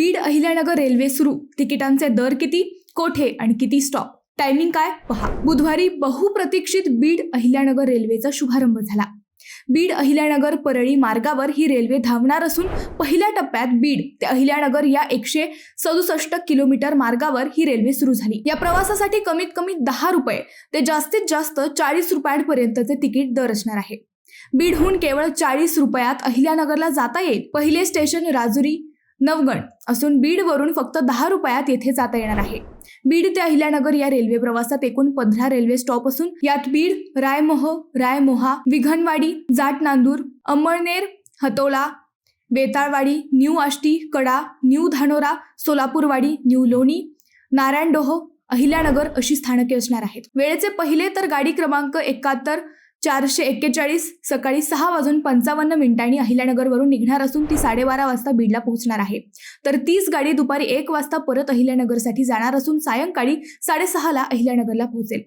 Beed Ahilyanagar railway सुरू. तिकिटांचे दर किती? कोठे आणि किती स्टॉप टायमिंग काय? पहा. बुधवारी बहुप्रतीक्षित बीड अहिल्यानगर रेल्वेचा शुभारंभ झाला. बीड अहिल्यानगर परळी मार्गावर ही रेल्वे धावणार असून पहिल्या टप्प्यात बीड ते अहिल्यानगर या एकशे सदुसष्ट किलोमीटर मार्गावर ही रेल्वे सुरू झाली. या प्रवासासाठी कमीत कमी दहा रुपये ते जास्तीत जास्त चाळीस रुपयांपर्यंतचे तिकीट दर असणार आहे. बीडहून केवळ चाळीस रुपयात अहिल्यानगरला जाता येईल. पहिले स्टेशन राजुरी नवगण असून बीडवरून फक्त दहा रुपयात येथे जाता येणार आहे. बीड ते अहिल्यानगर या रेल्वे प्रवासात एकूण पंधरा रेल्वे स्टॉप असून यात Beed Raimoh Raimoha Vighanwadi Jat Nandur Amalner Hatola Betalwadi new Ashti Kada new Dhanora Solapurwadi new Loni Narayandoh Ahilyanagar अशी स्थानके असणार आहेत. वेळेचे पहिले तर गाडी क्रमांक एकाहत्तर चारशे एक्केचाळीस सकाळी सहा वाजून पंचावन्न मिनिटांनी अहिल्यानगरवरून निघणार असून ती साडेबारा वाजता बीडला पोहोचणार आहे. तर तीच गाडी दुपारी एक वाजता परत अहिल्यानगरसाठी जाणार असून सायंकाळी साडेसहाला अहिल्यानगरला पोहोचेल.